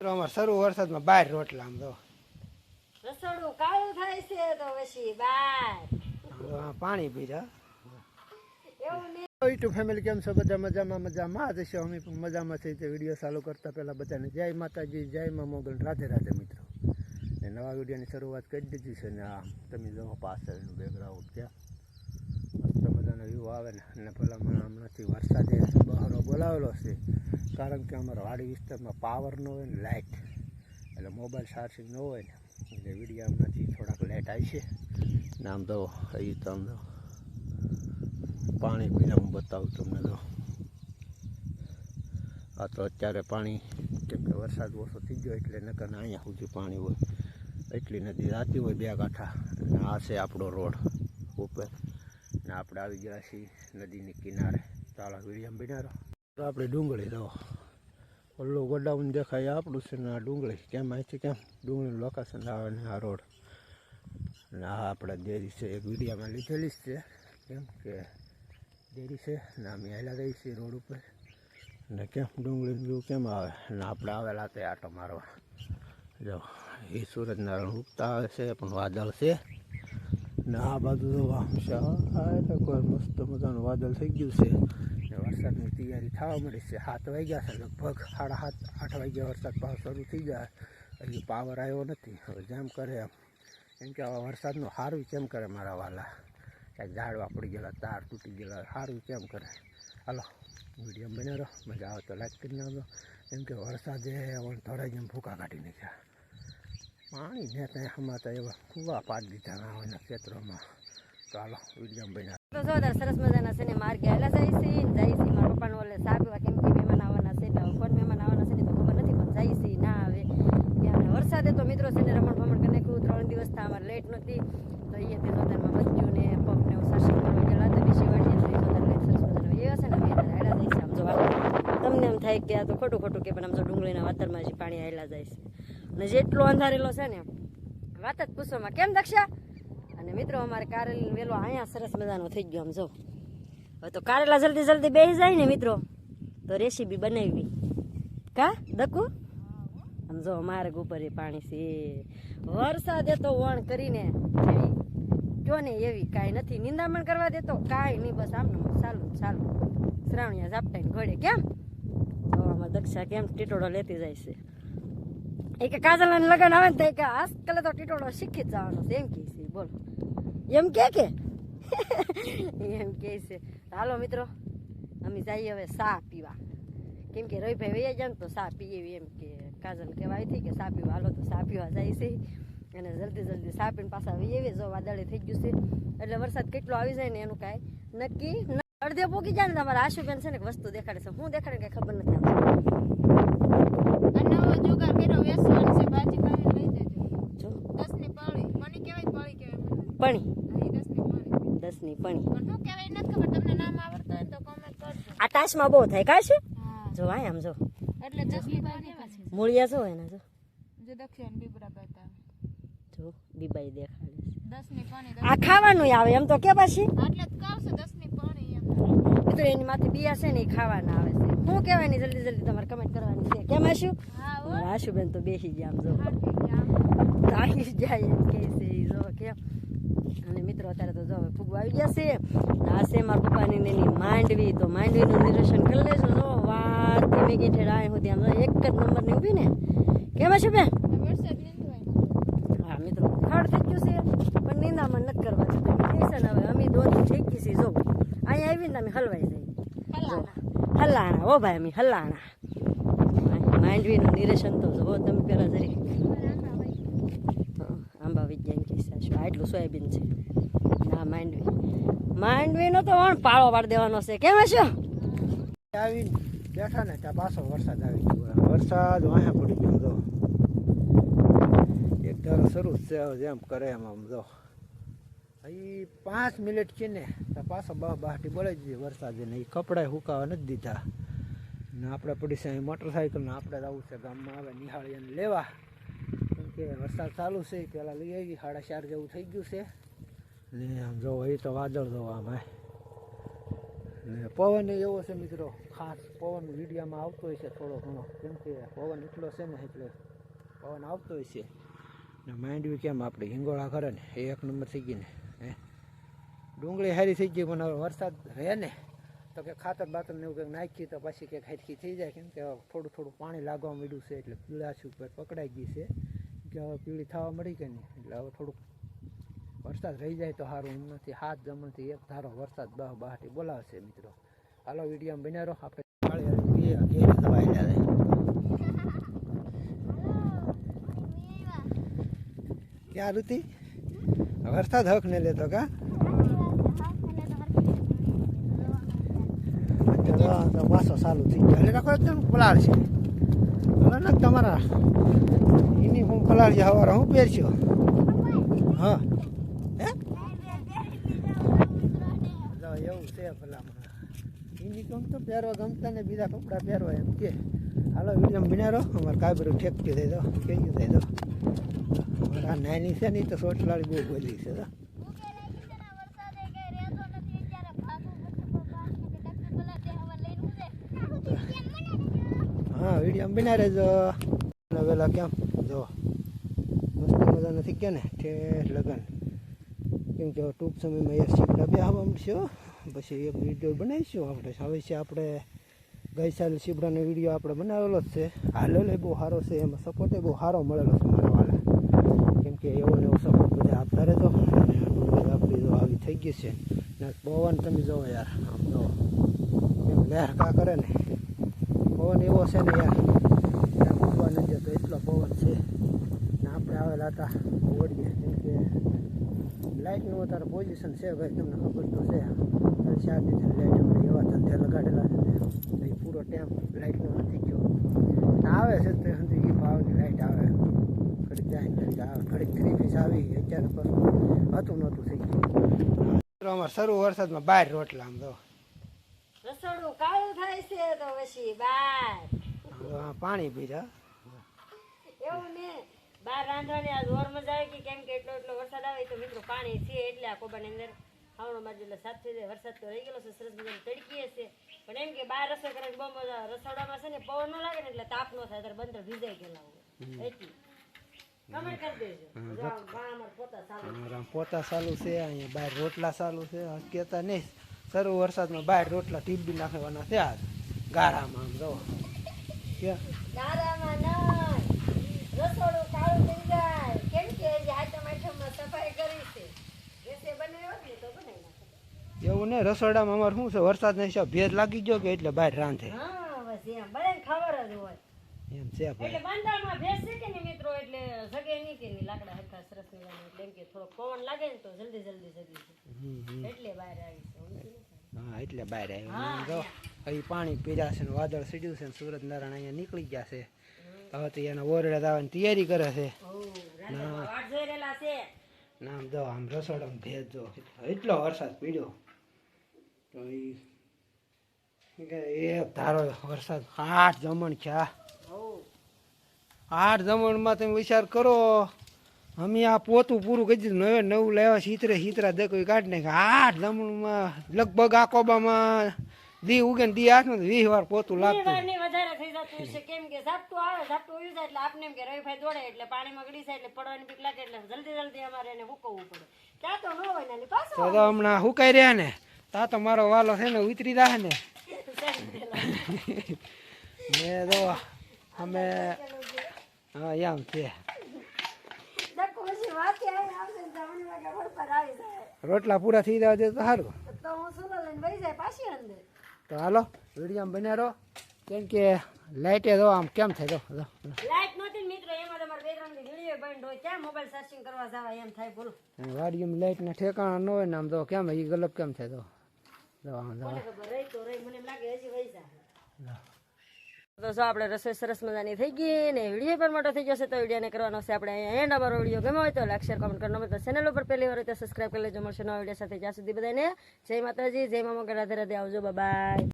મિત્રો અમારે શરૂ વરસાદમાં બહાર રોટલા આમ તો રસોડું કાળું થાય છે તો પછી બાર. તો પાણી યુટ્યુબ ફેમિલી કેમ છો? બધા મજામાં મજામાં. જ હશો અમે પણ મજામાં છે તે વીડિયો ચાલુ કરતા પહેલાં બધાને જય માતાજી જય મા મોગલ. રાધે રાધે મિત્રો. ને નવા વિડીયોની શરૂઆત કરી દીધી છે ને આ તમે જો પાછળનું બેકગ્રાઉન્ડ ત્યાં વ્યૂ આવે ને, અને પેલા મને હમણાંથી વરસાદે બહારો બોલાવેલો છે. કારણ કે અમારા વાડી વિસ્તારમાં પાવર ન હોય ને લાઇટ એટલે મોબાઈલ ચાર્જિંગ ન હોય ને, એટલે વીડિયો હમણાંથી થોડાક લેટ આવી છે. ને આમ તો એ તો આમ તો પાણી પીને હું બતાવું તમને તો. આ તો અત્યારે પાણી, કેમ કે વરસાદ ઓછો થઈ ગયો એટલે નકર અહીંયા સુધી પાણી હોય. એટલી નદી રાતી હોય બે કાંઠા અને આ છે આપણો રોડ, ઉપર. ને આપણે આવી ગયા છીએ નદીની કિનારે. ચાલો વિડીયમ બિનારો તો આપણે ડુંગળી દો ઓલું ગોડાઉન દેખાય, આપણું છે ને આ ડુંગળી. કેમ? અહીંથી કેમ? ડુંગળીનું લોકેશન આવે ને આ રોડ. અને આ આપણે દેરી છે, એક વિડીયામાં લીધેલી જ છે. કેમ કે દેરી છે ને અમે આવેલા રહી છીએ રોડ ઉપર. ને કેમ ડુંગળીનું વ્યૂ કેમ આવે? ને આપણે આવેલા તે આટો મારવા. જો, એ સૂરજનારાયણ ઉગતા આવે છે, પણ વાદળ છે. ને આ બાજુ તો એટલે કોઈ મસ્ત મજાનું વાદળ થઈ ગયું છે. વરસાદની તૈયારી થવા મળી છે. સાત વાગ્યા છે, લગભગ સાડા સાત, આઠ વાગ્યા વરસાદ પાવ શરૂ થઈ જાય. હજી પાવર આવ્યો નથી. હવે જેમ કરે એમ. એમ કે આવા વરસાદનું સારું કેમ કરે મારા વાલા? ક્યાંક ઝાડવા પડી ગયેલા, તાર તૂટી ગયેલા સારું કેમ કરે? હાલો, વીડિયો બને રહો મજા આવે તો લાઈક કરી નાખો એમ કે વરસાદે થોડા જેમ ભૂકા કાઢી નાખ્યા. પાણી ને ત્યાં હમાતા એવા કુવા પાડી દીધા ના ક્ષેત્રોમાં ચાલો તો હાલો વીડિયો બન્યા તો જોરદાર સરસ મજાના છે ને માર્ગે આવેલા જાય છે જાય છે મારા પપ્પાને ઓલે સાગવા કેમ કે મહેમાન આવવાના છે, એટલે કોણ મહેમાન આવવાના છે ને તો ખબર નથી, પણ જાય છે ના આવે. ત્યાં વરસાદે તો મિત્રો છે ને રમણ ભમણ કરી નાખ્યું, ત્રણ દિવસ થા, અમારે લેટ નથી તો એ તે જોતારમાં બચ્યું ને પગ ને સરસ ગયેલા તો બીજી વાળી લઈને સરસ મજાનો એવા છે ને અમે હાયલા જાય છે આમ જોવા. તમને એમ થાય કે આ તો ખોટું ખોટું કે, પણ આમ જો ડુંગળીના વાતરમાં પાણી આવેલા જાય છે. અને જેટલો અંધારેલો છે ને, વાત જ પૂછવામાં કેમ દક્ષા? અને મિત્રો, અમારે કારેલી વેલો અહીંયા સરસ મજાનો થઈ ગયો આમ જો. હવે તો કારેલા જલ્દી જલ્દી બેસી જાય ને મિત્રો, તો રેસીપી બનાવી. કા? દકુ? આમ જો, માર્ગ ઉપર એ પાણી છે. વરસાદ તો વણ કરીને એવી કયો ને એવી કાંઈ નથી. નિંદામણ કરવા દેતો કાંઈ નહીં, બસ આમનું ચાલુ ને ચાલુ. શ્રાવણીયા ઝાપટાઈને ઘોડે, કેમ? તો આમાં દક્ષા કેમ ટીટોડો લેતી જાય છે? એ કે કાજલ લગન આવે ને તો કે આજકાલે તો ટીટોળો શીખી જ જવાનો છે. એમ કે છે, બોલો. એમ કે કે? એમ કે છે. હાલો મિત્રો, અમે જઈએ હવે સા પીવા. કેમ કે રવિભાઈ વૈયા જાય ને તો સા પીએ એમ કે કાજલ કહેવાય હતી કે સા પીવા. હાલો તો સા પીવા જાય છે. અને જલ્દી જલ્દી સા પીને પાછા વૈયે જો વાદળે થઈ ગયું છે, એટલે વરસાદ કેટલો આવી જાય ને એનું કાંઈ નક્કી અડધે પોકી જાય ને તમારા આશુબેન છે ને વસ્તુ દેખાડે છે. હું દેખાડે કઈ ખબર નથી જુગાર કર્યો વેસવાનો છે ભાજી લઈ જજો. જો. દસની પાળી. મને કેવાય પાળી કેવાય પણી. હા, પણી દસની પણી. પણ શું કેવાય નથી ખબર. તમને નામ આવડતું હોય તો કોમેન્ટ કરજો. આ બહુ થાય કાશે હા. જો આય આમ જો. એટલે દસની પાળી કેવા મૂળિયા જો એના જો. જો દક્ષિણ બીબરા બતાવે. જો બીબાઈ દેખાડે દસની પાણી આ ખાવાનું આવે એમ તો કે પાછી? એટલે કહું છું દસની પાણી એમ તો એની માથે બિયા છે ને એ ખાવાના આવે છે. શું કહેવાય ને જલ્દી જલ્દી તમારે કમેન્ટ કરવાની છે. કેમ આશુ? હા હો. આશુબેન તો બેસી ગયા આમ જો. તાકી જાય એમ કે છે જો કેમ અને મિત્રો અત્યારે તો જો હવે ફૂગવા આવી ગયા છે. આ છે મારા પપ્પાની ને એની માંડવી. તો માંડવીનું નિરીક્ષણ કરી લેજો જો. વાત ધીમે ગીઠે રાય સુધી આમ એક જ નંબરની ઊભી ને. કેમ આશુબેન? બેન હા મિત્રો ખડ થઈ ગયું છે પણ નિંદામાં નથી કરવા જતું છે ને હવે? અમે દોરી થઈ ગઈ છે જો. અહીંયા આવીને તમે હલવાઈ જાય જો. હલ્લાણા ઓ ભાઈ, અમે હલ્લાણા માંડવીનું નિરેશન તો જુઓ તમે પેલા જરી. આંબા વિજ્ઞાન કિસ્સા શું આટલું સોયાબીન છે. ના માંડવી. માંડવીનો તો વણ પાળો પાડી દેવાનો છે. કેમ હશો? આવીને બેઠા ને ત્યાં પાછો વરસાદ આવી ગયો. વરસાદ વાહે પડી ગયો જો. એક ધારો શરૂ છે જેમ કરે એમ આમ જો. અહીં પાંચ મિનિટ છે ને પાછો બહ બહાટી બોલે જ વરસાદે ને એ કપડાં હુકાવા નથી દીધા. ને આપણે પડી છે અહીં મોટરસાઇકલ ને આપણે જવું છે ગામમાં આવે નિહાળીને લેવા. કેમ કે વરસાદ ચાલુ છે પહેલાં લઈ આવી, સાડા ચાર જેવું થઈ ગયું છે. ને આમ જો, એ તો વાદળ જોવા આમ ને પવન એવો છે મિત્રો, ખાસ પવન વિડીયામાં આવતો હોય છે થોડો ઘણો. કેમ કે પવન એટલો છે ને એટલે પવન આવતો હોય છે. ને માંડવી કેમ આપણે હિંગોળા કરે ને? એ એક નંબર થઈ ગઈ ને. ડુંગળી હારી થઈ ગઈ પણ હવે વરસાદ રહે ને તો કે ખાતર બાતર ને એવું કંઈક નાખી તો પછી કંઈક હરખી થઈ જાય કેમ કે થોડું થોડું પાણી લાગવા મળ્યું છે એટલે પીળાશ ઉપર પકડાઈ ગઈ છે કે હવે પીળી થવા મળી કે નહીં એટલે હવે થોડુંક વરસાદ રહી જાય તો સારું એમ નથી હાથ જમણથી એક ધારો વરસાદ બહ બહાટી બોલાવશે મિત્રો. હાલો વીડિયો બન્યા રહો આપણે ક્યાં ઋતિ? વરસાદ હક ને લેતો કા અત્યારે તો પાછો ચાલુ થઈ ગયો એટલે રાખો એકદમ પલાળ છે હવે તમારા યુનિફોર્મ પલાળ છે. હવારે હું પહેરશો હા હે એવું છે ભલામણ યુનિફોર્મ તો પહેરવા ગમતા ને બીજા કપડાં પહેરવા એમ કે હાલો વીડિયો બિનારો અમારે કાબરું ઠેકતી થઈ દો કેયું થઈ દો આ નાની છે નહીં તો સોટલાળી બહુ બોલી છે તો હા વીડિયો બિના રહેજો વેલા કેમ? જો મસ્ત મજા નથી ગયા ને? ઠેઠ લગન. કેમ કે ટૂંક સમયમાં એ શીપડા બે આવવા મળશે પછી એક વીડિયો બનાવીશું આપણે. હવે છે આપણે ગઈ સાલ શીપડાનો વીડિયો આપણે બનાવેલો જ છે. હાલેલો બહુ સારો છે. એમાં સપોર્ટ બહુ સારો મળેલો છે મારા વાલા. કેમ કે એવો ને એવો સપોર્ટ બધા આપતા રહેતો આપણી જો આવી થઈ ગઈ છે. ને પવન તમે જોવો યાર, આમ જો એમ લહેર કા કરે ને? પવન એવો છે ને યાર. ત્યાં મૂકવા જતો એટલો પવન છે. ને આપણે આવેલા હતા ઓળીએ કેમ કે લાઇટનું અત્યારે પોઝિશન છે ભાઈ, તમને ખબર તો છે. ત્રણ ચાર દિવસ લાઇટ અમને એવા ધંધે લગાડેલા છે. એ પૂરો ટાઈમ લાઇટનો નથી ગયો. આવે છે તે સુધી એ ભાવની લાઇટ આવે. ઘડીક જાય ઘડીક આવે. ઘડીક થ્રી પીસ આવી અત્યારે હતું, નહોતું થઈ ગયું. અમારે શરૂ વરસાદમાં બહાર રોટલા આમ તો. રસોડું કાળું થાય છે તો પછી બાર. પાણી પીધા. એવું ને? બાર રાંધવાની આ જોર મજા આવે કે કેમ કે એટલો એટલો વરસાદ આવે તો મિત્રો પાણી છે એટલે આ કોબાની અંદર હાવણો મારી એટલે સાફ થઈ જાય વરસાદ તો રહી ગયેલો છે સરસ મજાની તડકી હશે. પણ એમ કે બાર રસોઈ કરે બહુ મજા રસોડામાં છે ને પવન ન લાગે ને એટલે તાપ ન થાય ત્યારે બંદર ભીજાઈ ગયેલા હોય. એટલી. પોતા ચાલુ છે. અહીંયા બહાર રોટલા ચાલુ છે કેતા નહીં. શરૂ વરસાદમાં બહાર રોટલા ટીબી નાખવાના છે ગારામાં આમ જો ક્યાં? દાદામાં નહીં. રસોડું કાળું થઈ જાય. કેમ કે હજી આઈટમ આઈટમમાં સફાઈ કરી છે. ગેસે બનાવ્યો જ ને તો બનાવી નાખે. એવું નહીં રસોડામાં અમારે શું છે વરસાદના હિસાબ ભેજ લાગી ગયો કે એટલે બહાર રાંધે. ખબર જ હોય. એમ છે એટલે બંધારમાં ભેંસ છે કે નહીં મિત્રો? એટલે સગે નહીં કે નહીં લાકડા હરખા સરસ મજાના એટલે એમ કે થોડો પવન લાગે ને તો જલ્દી જલ્દી સગી હમ, હમ. છે એટલે બહાર આવી છે ઊંઘી નથી આવી. હા એટલે બહાર આવ્યું જો અહીં પાણી પીરા છે ને વાદળ સીડ્યું છે ને સુરત નારાયણ અહીંયા નીકળી ગયા છે. હવે તો એના ઓરડા દાવાની તૈયારી કરે છે. નામ દો આમ રસોડામાં ભેજ જો. એટલો વરસાદ પીડ્યો. તો એ ધારો વરસાદ આઠ જમણ છે આઠ જમણમાં તમે વિચાર કરો અમે આ પોતું પૂરું કરી દીધું. નવે નવું લાવ્યા સીતરે સીતરા દે કોઈ કાઢ નાખે આઠ જમણમાં લગભગ આ કોબામાં દી ઉગે ને દી આઠ વીસ વાર પોતું લાગતું. વધારે થઈ જતું છે. કેમ કે ઝાપટું આવે ઝાપટું ઉયું એટલે આપને એમ કે રવિભાઈ દોડે એટલે પાણીમાં ગળી જાય એટલે પડવાની બીક લાગે એટલે જલ્દી જલ્દી અમારે એને હુકવવું પડે. ત્યાં તો ન હોય ને પાછો તો તો હમણાં હુકાઈ રહ્યા ને. તા તો મારો વાલો છે ને ઉતરી ને. મેં તો અમે હા એમ છે ને રોટલા પૂરા થઈ જવા છે તો સારું તો હું સુલો લઈને વહી જાય પાછી અંદર. તો હાલો વીડિયો બન્યા રહો. કેમ કે લાઇટે જો આમ કેમ થાય? જો જો, જો. લાઈટ નહોતી ને મિત્રો એમાં તમારે બે ત્રણ વીડિયો બંધ હોય. ક્યાં મોબાઈલ સર્ચિંગ કરવા જવા એમ થાય બોલો. વાડીમાં લાઇટના ઠેકાણા ન હોય ને આમ તો કેમ એ ગલબ કેમ થાય? તો જો આમ જો. કોને ખબર રહી તો રહી મને લાગે હજી જાય. તો જો આપણે રસોઈ સરસ મજાની થઈ ગઈ ને વીડિયો પણ મોટો થઈ જશે તો વિડીયોને કરવાનો છે આપણે અહીંયા એન્ડ અમારો વીડિયો ગમ્યો હોય તો લાઈક શેર કમેન્ટ કરવાનો તો ચેનલ ઉપર પહેલી વાર તો સબસ્ક્રાઈબ કરી લેજો. મળશે નવા વીડિયો સાથે. જ્યાં સુધી બધાને જય માતાજી, જય મામા રાધે રાધે. આવજો. બાય